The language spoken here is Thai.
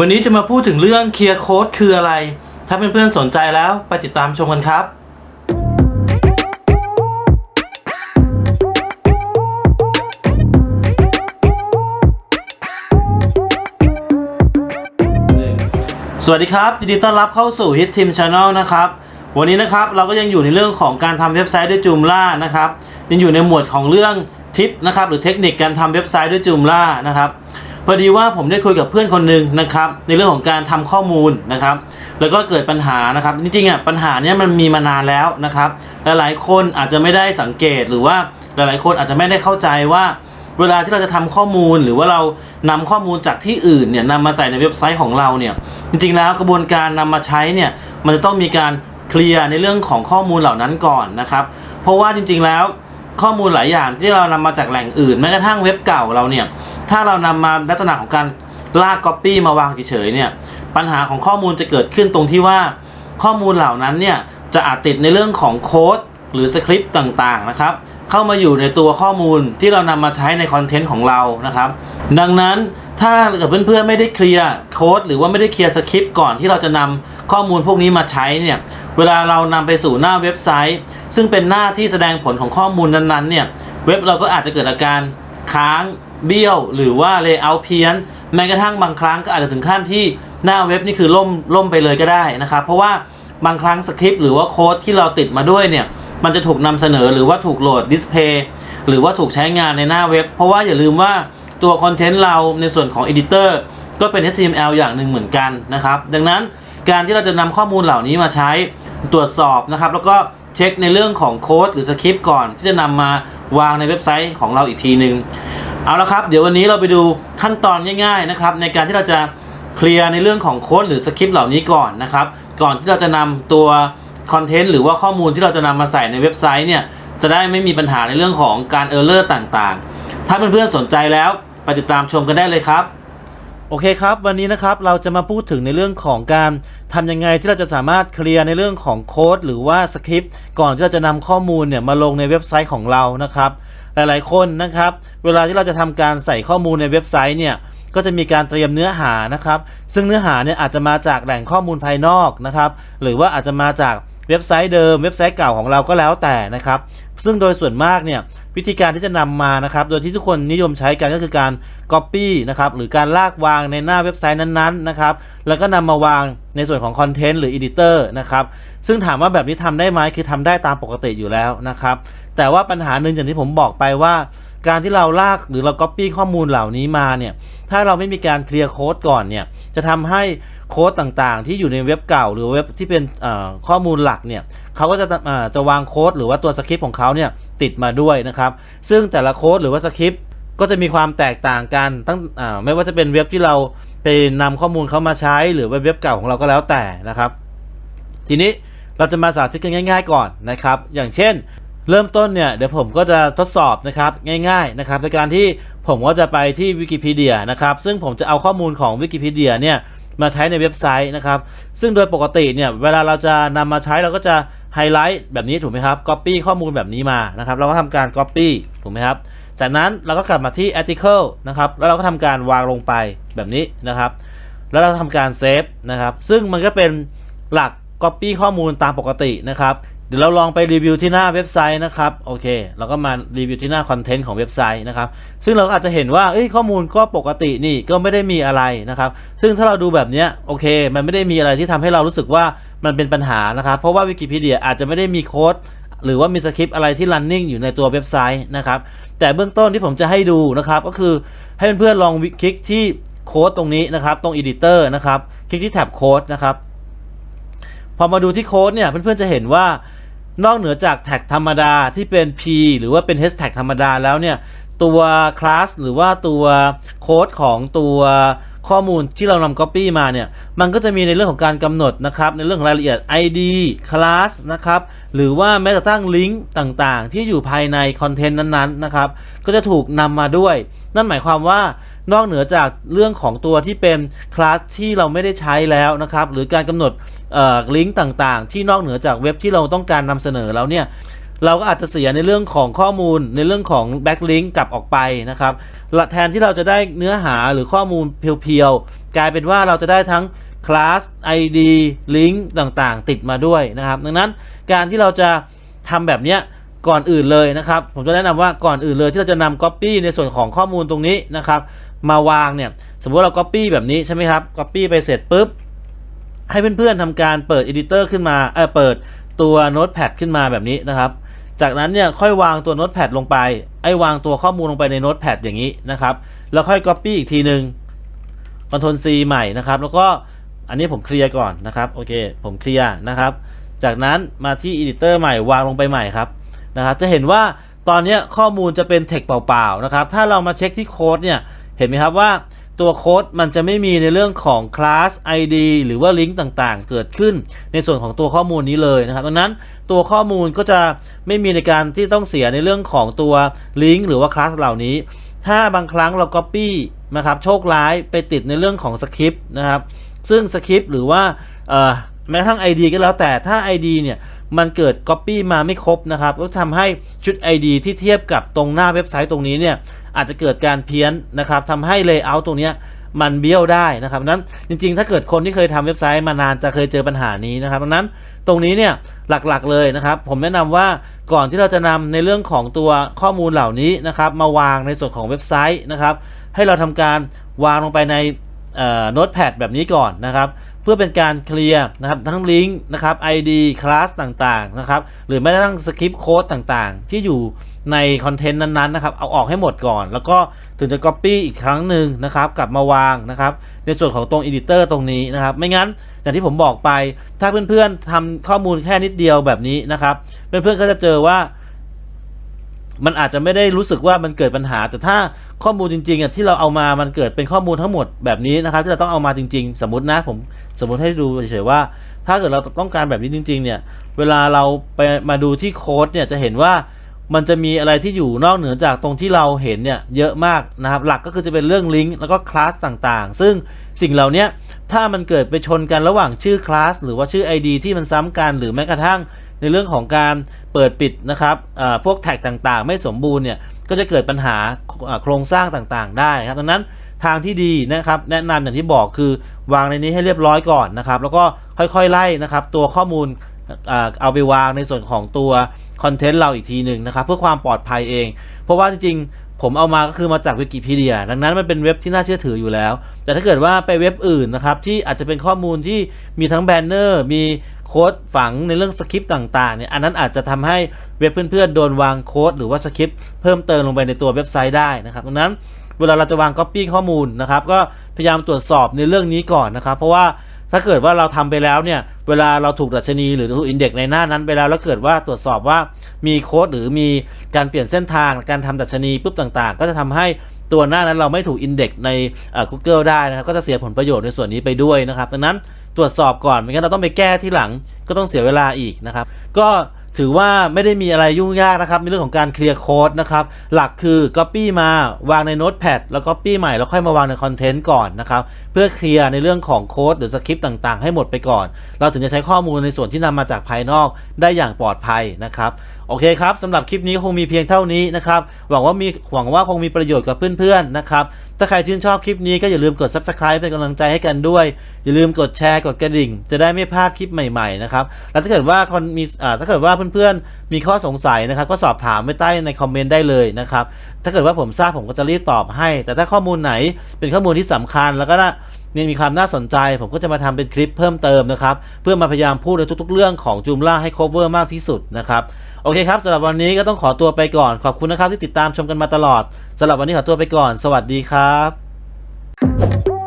วันนี้จะมาพูดถึงเรื่องเคลียร์โค้ดคืออะไร ถ้าเพื่อนๆสนใจแล้วไปติดตามชมกันครับ สวัสดีครับยินดีต้อนรับเข้าสู่ Hit Team Channel นะครับ วันนี้นะครับเราก็ยังอยู่ในเรื่องของการทำเว็บไซต์ด้วย Joomla นะครับยังอยู่ในหมวดของเรื่องทิปนะครับหรือเทคนิคการทำเว็บไซต์ด้วย Joomla นะครับ พอดีว่าผมได้คุยกับเพื่อนคนหนึ่งนะครับในเรื่องของการทำข้อมูลนะครับ แล้วก็เกิดปัญหานะครับ จริงๆอะปัญหาเนี้ยมันมีมานานแล้วนะครับหลายๆคนอาจจะไม่ได้สังเกตหรือว่าหลายๆ คนอาจจะไม่ได้เข้าใจว่า เวลาที่เราจะทำข้อมูลหรือว่าเรานำข้อมูลจากที่อื่นเนี่ยนำมาใส่ในเว็บไซต์ของเราเนี่ยจริงๆแล้วกระบวนการนำมาใช้เนี่ยมันจะต้องมีการเคลียร์ในเรื่องของข้อมูลเหล่านั้นก่อนนะครับ เพราะว่าจริงๆแล้วข้อมูลหลายอย่างที่เรานำมาจากแหล่งอื่นแม้กระทั่งเว็บเก่าเราเนี่ย ถ้าเรานำมาลักษณะของการลากก๊อปปี้มาวางเฉยๆเนี่ยปัญหาของข้อมูลจะเกิดขึ้นตรงที่ว่า ข้อมูลเหล่านั้นเนี่ยจะอาจติดในเรื่องของโค้ดหรือสคริปต์ต่างๆนะครับเข้ามาอยู่ในตัวข้อมูลที่เรานำมาใช้ในคอนเทนต์ของเรานะครับ ดังนั้นถ้าเกิดเพื่อนๆไม่ได้เคลียร์โค้ดหรือว่าไม่ได้เคลียร์สคริปต์ก่อนที่เราจะนำข้อมูลพวกนี้มาใช้เนี่ยเวลาเรานำไปสู่หน้าเว็บไซต์ ซึ่งเป็นหน้าที่แสดงผลของข้อมูลนั้นๆเนี่ยเว็บเราก็อาจจะเกิดอาการค้าง เบี้ยวหรือว่าเลเยอร์เพี้ยนแม้กระทั่งบางครั้งก็อาจจะถึงขั้นที่หน้าเว็บนี่คือล่มล่มไปเลยก็ได้นะครับ เพราะว่าบางครั้งสคริปต์หรือว่าโค้ดที่เราติดมาด้วยเนี่ยมันจะถูกนำเสนอหรือว่าถูกโหลดดิสเพย์หรือว่าถูกใช้งานในหน้าเว็บ เพราะว่าอย่าลืมว่าตัวคอนเทนต์เราในส่วนของ Editor ก็เป็น HTML อย่างหนึ่งเหมือนกันนะครับ ดังนั้นการที่เราจะนำข้อมูลเหล่านี้มาใช้ตรวจสอบนะครับ แล้วก็เช็คในเรื่องของโค้ดหรือสคริปต์ก่อน ที่จะนำมาวางในเว็บไซต์ของเราอีกทีหนึ่ง เอาละครับ เดี๋ยววันนี้เราไปดูขั้นตอนง่ายๆนะครับในการที่เราจะเคลียร์ในเรื่องของโค้ดหรือสคริปต์เหล่านี้ก่อนนะครับ ก่อนที่เราจะนำตัวคอนเทนต์หรือว่าข้อมูลที่เราจะนำมาใส่ในเว็บไซต์เนี่ยจะได้ไม่มีปัญหาในเรื่องของการเออร์เลอร์ต่างๆ ถ้าเพื่อนๆสนใจแล้วไปติดตามชมกันได้เลยครับ โอเคครับ วันนี้นะครับเราจะมาพูดถึงในเรื่องของการทำยังไงที่เราจะสามารถเคลียร์ในเรื่องของโค้ดหรือว่าสคริปต์ก่อนที่เราจะนำข้อมูลเนี่ยมาลงในเว็บไซต์ของเรานะครับ หลายๆ คนนะครับ เวลาที่เราจะทำการใส่ข้อมูลในเว็บไซต์เนี่ยก็จะมีการเตรียมเนื้อหานะครับ ซึ่งเนื้อหาเนี่ยอาจจะมาจากแหล่งข้อมูลภายนอกนะครับ หรือว่าอาจจะมาจากเว็บไซต์เดิม เว็บไซต์เก่าของเราก็แล้วแต่นะครับ ซึ่งโดยส่วนมากเนี่ย วิธีการที่จะนำมานะครับ โดยที่ทุกคนนิยมใช้กันก็คือการ Copy นะครับหรือการลากวางในหน้าเว็บไซต์นั้นๆนะครับแล้วก็นำมาวางในส่วนของคอนเทนต์หรือ Editor นะครับซึ่งถามว่าแบบนี้ทำได้ไหมคือทำได้ตามปกติอยู่แล้วนะครับแต่ว่าปัญหาหนึ่งอย่างที่ผมบอกไปว่า การที่เราลากหรือเรา Copy ข้อมูลเหล่านี้มาเนี่ยถ้าเราไม่มีการเคลียร์โค้ดก่อนเนี่ยจะทำให้โค้ดต่างๆ ที่อยู่ในเว็บเก่า หรือเว็บที่เป็นข้อมูลหลักเนี่ยเขาก็จะจะวางโค้ดหรือว่าตัวสคริปต์ของเขาเนี่ย ติดมาด้วยนะครับ ซึ่งแต่ละโค้ดหรือว่าสคริปต์ก็จะมีความแตกต่างกันตั้งไม่ว่าจะเป็นเว็บที่เราไปนำข้อมูลเขามาใช้ หรือว่าเว็บเก่าของเราก็แล้วแต่นะครับ ทีนี้เราจะมาสาธิตกันง่าย ๆ ก่อนนะครับ อย่างเช่น เริ่มต้นเนี่ยเดี๋ยวผมก็จะทดสอบนะครับง่าย ๆนะครับในการที่ผมก็จะไปที่วิกิพีเดียนะครับ ซึ่งผมจะเอาข้อมูลของวิกิพีเดียเนี่ยมาใช้ในเว็บไซต์นะครับ ซึ่งโดยปกติเนี่ยเวลาเราจะนำมาใช้เราก็จะ ไฮไลท์แบบนี้ถูกไหมครับ Copy ข้อมูลแบบนี้มานะครับ เราก็ทำการ Copy ถูกไหมครับ จากนั้นเราก็กลับมาที่ article นะครับ แล้วเราก็ทำการวางลงไปแบบนี้นะครับ แล้วเราทำการเซฟนะครับ ซึ่งมันก็เป็นหลัก Copy ข้อมูลตามปกตินะครับ เดี๋ยวเราลองไปรีวิวที่หน้าเว็บไซต์นะครับ โอเค เราก็มารีวิวที่หน้าคอนเทนต์ของเว็บไซต์นะครับ ซึ่งเราก็อาจจะเห็นว่าข้อมูลก็ปกตินี่ก็ไม่ได้มีอะไรนะครับ ซึ่งถ้าเราดูแบบนี้โอเค มันไม่ได้มีอะไรที่ทำให้เรารู้สึกว่า มันเป็นปัญหานะครับ เพราะว่าวิกิพีเดียอาจจะไม่ได้มีโค้ดหรือว่ามีสคริปต์อะไรที่ running อยู่ในตัวเว็บไซต์นะครับ แต่เบื้องต้นที่ผมจะให้ดูนะครับ ก็คือให้เพื่อนๆลองคลิกที่โค้ดตรงนี้นะครับ ตรง editor นะครับ คลิกที่แท็บโค้ดนะครับ พอมาดูที่โค้ดเนี่ยเพื่อนๆจะเห็นว่านอกเหนือจากแท็กธรรมดาที่เป็น p หรือว่าเป็น hashtag ธรรมดาแล้วเนี่ยตัวคลาสหรือว่าตัวโค้ดของตัว ข้อมูลที่เรานำ copy มาเนี่ย มันก็จะมีในเรื่องของการกำหนดนะครับ ในเรื่องของรายละเอียด ID class นะครับ หรือว่าแม้กระทั่งลิงก์ต่างๆ ที่อยู่ภายในคอนเทนต์นั้นๆ นะครับ ก็จะถูกนำมาด้วย นั่นหมายความว่านอกเหนือจากเรื่องของตัวที่เป็นคลาสที่เราไม่ได้ใช้แล้วนะครับ หรือการกำหนดลิงก์ต่างๆ ที่นอกเหนือจากเว็บที่เราต้องการนำเสนอแล้วเนี่ย เราก็อาจจะเสียในเรื่องของข้อมูลในเรื่องของ backlink กลับออกไปนะครับและแทนที่เราจะได้เนื้อหาหรือข้อมูลเพียวๆ กลายเป็นว่าเราจะได้ทั้ง class ID link ต่างๆ ติดมาด้วยนะครับ ดังนั้นการที่เราจะทำแบบนี้ก่อนอื่นเลยนะครับ ผมจะแนะนำว่าก่อนอื่นเลยที่เราจะนำ copy ในส่วนของข้อมูลตรงนี้นะครับ มาวางเนี่ย สมมติเรา copy แบบนี้ใช่ไหมครับ copy ไปเสร็จปุ๊บ ให้เพื่อนๆทำการเปิด editor ขึ้นมาเออเปิดตัว notepad ขึ้นมาแบบนี้นะครับ จากนั้นเนี่ยค่อยวางตัว notepad ลงไป ไอ้วางตัวข้อมูลลงไปใน notepad อย่างนี้นะครับ แล้วค่อย copy อีกทีหนึ่ง Ctrl C ใหม่นะครับ แล้วก็อันนี้ผมเคลียร์ก่อนนะครับ โอเค ผมเคลียร์นะครับ จากนั้นมาที่ editor ใหม่วางลงไปใหม่ครับนะครับ จะเห็นว่าตอนนี้ข้อมูลจะเป็น text เปล่าๆนะครับ ถ้าเรามาเช็คที่โค้ดเนี่ย เห็นไหมครับว่า ตัวโค้ดมันจะไม่มีในเรื่องของ class ID หรือว่าลิงก์ต่างๆ เกิดขึ้นในส่วนของตัวข้อมูลนี้เลยนะครับดังนั้นตัวข้อมูลก็จะไม่มีในการที่ต้องเสียในเรื่องของตัวลิงก์หรือว่า class เหล่านี้ ถ้าบางครั้งเรา copy นะครับโชคร้ายไปติดในเรื่องของสคริปต์นะครับซึ่งสคริปต์หรือว่าแม้กระทั่ง ID ก็แล้วแต่ถ้า ID เนี่ยมันเกิด Copy มาไม่ครบนะครับก็ทำให้ชุด ID ที่เทียบกับตรงหน้าเว็บไซต์ตรงนี้เนี่ย อาจจะเกิดการเพี้ยนนะครับทำให้ Layout ตรงนี้มันเบี้ยวได้นะครับนั้นจริงๆ ถ้าเกิดคนที่เคยทำเว็บไซต์มานานจะเคยเจอปัญหานี้นะครับดังนั้นตรงนี้เนี่ยหลักๆเลยนะครับ ผมแนะนำว่าก่อนที่เราจะนำในเรื่องของตัวข้อมูลเหล่านี้นะครับมาวางในส่วนของเว็บไซต์นะครับ ให้เราทำการวางลงไปในโน้ตแพดแบบนี้ก่อนนะครับ เพื่อเป็นการเคลียร์นะครับทั้งลิงก์นะครับ ID คลาสต่างๆนะครับหรือแม้กระทั่งสคริปต์โค้ดต่างๆ ที่อยู่ ในคอนเทนต์นั้นๆนะครับ เอาออกให้หมดก่อน แล้วก็ถึงจะ Copy อีกครั้งหนึ่งนะครับ กลับมาวางนะครับ ในส่วนของตรง Editor ตรงนี้นะครับ ไม่งั้นอย่างที่ผมบอกไป ถ้าเพื่อนๆทำข้อมูลแค่นิดเดียวแบบนี้นะครับ เพื่อนๆก็จะเจอว่า มันอาจจะไม่ได้รู้สึกว่ามันเกิดปัญหา แต่ถ้าข้อมูลจริงๆอะที่เราเอามามันเกิดเป็นข้อมูลทั้งหมดแบบนี้นะครับ ที่เราต้องเอามาจริง ๆ สมมตินะผมสมมติให้ดูเฉยๆว่า ถ้าเกิดเราต้องการแบบนี้จริง ๆ เนี่ย เวลาเราไปมาดูที่โค้ดเนี่ยจะเห็นว่า มันจะมีอะไรที่อยู่นอกเหนือจากตรงที่เราเห็นเนี่ยเยอะมากนะครับ หลักก็คือจะเป็นเรื่องลิงก์แล้วก็คลาสต่างๆ ซึ่งสิ่งเหล่านี้ถ้ามันเกิดไปชนกันระหว่างชื่อคลาสหรือว่าชื่อ ID ที่มันซ้ำกัน หรือแม้กระทั่งในเรื่องของการเปิดปิดนะครับพวกแท็กต่างๆ ไม่สมบูรณ์เนี่ยก็จะเกิดปัญหาโครงสร้างต่างๆ ได้นะครับดังนั้นทางที่ดีนะครับแนะนำอย่างที่บอกคือวางในนี้ให้เรียบร้อยก่อนนะครับ แล้วก็ค่อยๆไล่นะครับ ตัวข้อมูล เอาไปวางในส่วนของตัวคอนเทนต์เราอีกทีหนึ่งนะครับเพื่อความปลอดภัยเอง เพราะว่าจริงๆ ผมเอามาก็คือมาจากวิกิพีเดีย ดังนั้นมันเป็นเว็บที่น่าเชื่อถืออยู่แล้ว แต่ถ้าเกิดว่าไปเว็บอื่นนะครับที่อาจจะเป็นข้อมูลที่มีทั้งแบนเนอร์ มีโค้ดฝังในเรื่องสคริปต์ต่างๆเนี่ยอันนั้นอาจจะทำให้เว็บเพื่อนๆโดนวางโค้ดหรือว่าสคริปต์เพิ่มเติมลงไปในตัวเว็บไซต์ได้นะครับดังนั้นเวลาเราจะวาง Copy ข้อมูลนะครับก็พยายามตรวจสอบในเรื่องนี้ก่อนนะครับ เพราะว่า ถ้าเกิดว่าเราทำไปแล้วเนี่ย เวลาเราถูกดัชนีหรือถูกอินเด็กในหน้านั้นไปแล้ว แล้วเกิดว่าตรวจสอบว่ามีโค้ดหรือมีการเปลี่ยนเส้นทางการทำดัชนีปุ๊บต่าง ๆ ก็จะทำให้ตัวหน้านั้นเราไม่ถูกอินเด็กใน Google ได้นะครับ ก็จะเสียผลประโยชน์ในส่วนนี้ไปด้วยนะครับ ดังนั้นตรวจสอบก่อนไม่งั้นเราต้องไปแก้ที่หลังก็ต้องเสียเวลาอีกนะครับ ก็ ถือว่าไม่ได้มีอะไรยุ่งยากนะครับในเรื่องของการเคลียร์โค้ดนะครับ หลักคือ Copy มาวางใน Notepad แล้ว Copy ใหม่แล้วค่อยมาวางในคอนเทนต์ก่อนนะครับ เพื่อเคลียร์ในเรื่องของโค้ดหรือสคริปต์ต่างๆ ให้หมดไปก่อน เราถึงจะใช้ข้อมูลในส่วนที่นำมาจากภายนอกได้อย่างปลอดภัยนะครับ โอเคครับสำหรับคลิปนี้คงมีเพียงเท่านี้นะครับหวังว่ามีหวังว่าคงมีประโยชน์กับเพื่อนๆนะครับถ้าใครชื่นชอบคลิปนี้ก็อย่าลืมกด subscribe เป็นกำลังใจให้กันด้วย อย่าลืมกดแชร์กดกระดิ่ง จะได้ไม่พลาดคลิปใหม่ๆนะครับแล้วถ้าเกิดว่าคนมีอ่าถ้าเกิดว่าเพื่อนๆมีข้อสงสัยนะครับก็สอบถามไว้ใต้ในคอมเมนต์ได้เลยนะครับถ้าเกิดว่าผมทราบผมก็จะรีบตอบให้ แต่ถ้าข้อมูลไหนเป็นข้อมูลที่สำคัญแล้วก็ นี่มีความน่าสนใจ ผมก็จะมาทำเป็นคลิปเพิ่มเติมนะครับ เพื่อมาพยายามพูดในทุกๆ เรื่องของจูมล่าให้โคฟเวอร์มากที่สุดนะครับ โอเคครับสำหรับวันนี้ก็ต้องขอตัวไปก่อน ขอบคุณนะครับที่ติดตามชมกันมาตลอดสำหรับวันนี้ขอตัวไปก่อน สวัสดีครับ